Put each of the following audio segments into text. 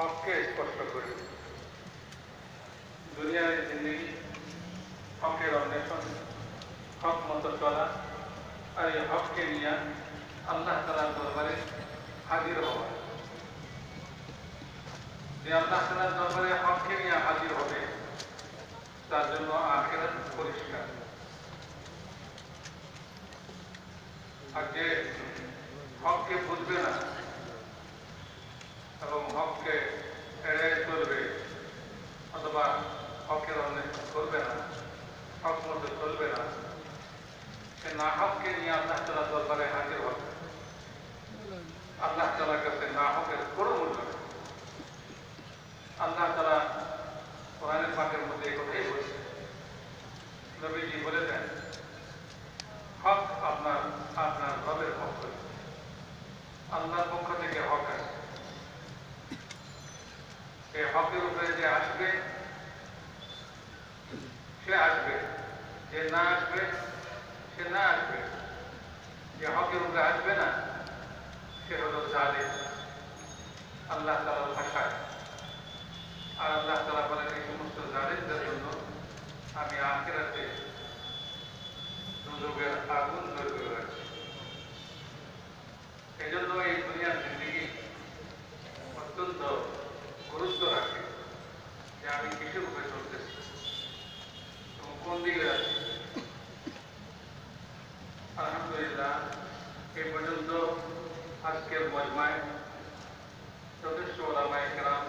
হককে স্পষ্ট করে দুনিয়ার জিন্দগি, হকের অন্বেষণ, হক মতো চলা, আর এই হককে নিয়ে আল্লাহ তালার দরবারে হাজির হওয়া। যে আল্লাহ তালার দরবারে হককে নিয়ে হাজির হবে, তার জন্য আখেরাত পরিষ্কার। আর যে হককে বুঝবে না এবং হককে এড়িয়ে চলবে অথবা হকের অন্বেষণ করবে না, হক মতো চলবে না। সে না হককে নিয়ে আল্লাহ তালা দরবারে হাজির হবে। আল্লাহ তালার কাছে না হকের কোনো মূল্য আল্লাহ তালা কোরআনের পাঠের মধ্যে এই কথাই বলছে নবীজি বলে দেন, হক আপনার আপনার রবের পক্ষ। আল্লাহর পক্ষ থেকে হক আছে এই হকের উপরে যে আসবে, সে আসবে। যে না আসবে, সে না আসবে। যে হকের উপরে আসবে না, সে হলো জালিম। আল্লাহ তালার ভাষায়। আর আল্লাহ তালা বলেন, এই সমস্ত জালিমদের জন্য আমি আখেরাতে দুর্যোগের আগুন ধরে রয়েছে এই জন্য এই দুনিয়ার জিন্দিগি আজকের মজমায় যথেষ্ট ওলামায় কেরাম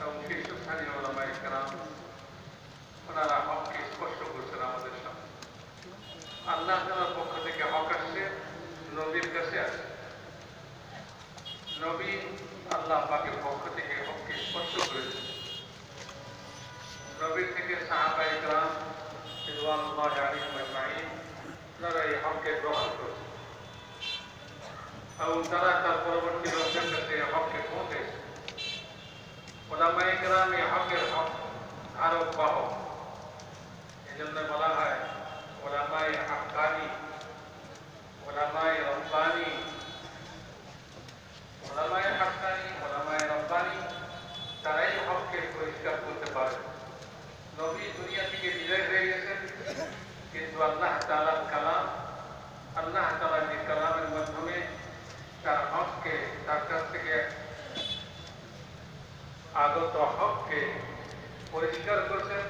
এবং শীর্ষস্থানীয় ওলামায় কেরাম ওনারা হককে স্পষ্ট করছেন আমাদের সামনে আল্লাহ তালার পক্ষ থেকে হক আসছে নবীর কাছে আসছে নবী আল্লাহ পাকের পক্ষ থেকে হককে স্পষ্ট করেছে নবীর থেকে সাহাবা ইকরাম রিদওয়ানুল্লাহ আলাইহিম আজমাইন তারা এই হককে গ্রহণ করেছে এবং তারা তার পরবর্তী লোকদের কাছে এই হককে পৌঁছেছে ওলামা ইকরাম এই হকের হক আরো বাহক এই জন্য বলা হয় ওলামায় হাক্কানি ওলামায় রব্বানি ওলামায় হাক্কানি ওলামায় রব্বানি তারাই হককে পরিষ্কার করতে পারে নবী দুনিয়া থেকে বিদায় হয়ে গেছেন কিন্তু আল্লাহ তালার কালাম আল্লাহ তালার যে কালামের মাধ্যমে তার হককে তার কাছ থেকে আগত হককে পরিষ্কার করছেন।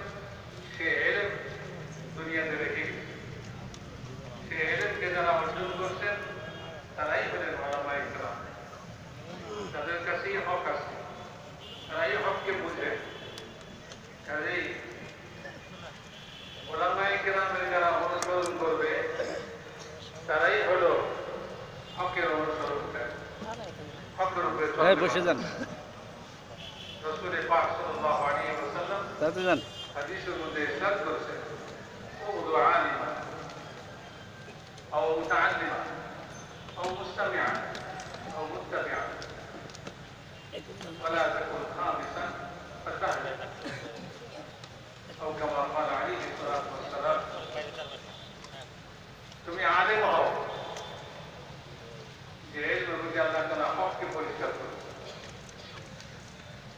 হকের উপরে হ্যাঁ বসে যান রসুল পাক সাল্লাল্লাহু আলাইহি ওয়াসাল্লাম তাতে যান হাদিসের মধ্যে ইরশাদ করেছেন উদু আলিমা أو متعلما أو مستمعا أو متبعا ولا تكن خامسا فتهلك أو كما قال عليه الصلاة والسلام তুমি আলেম হও যে এলম রুজি আল্লাহ তালা হককে পরিষ্কার করে যে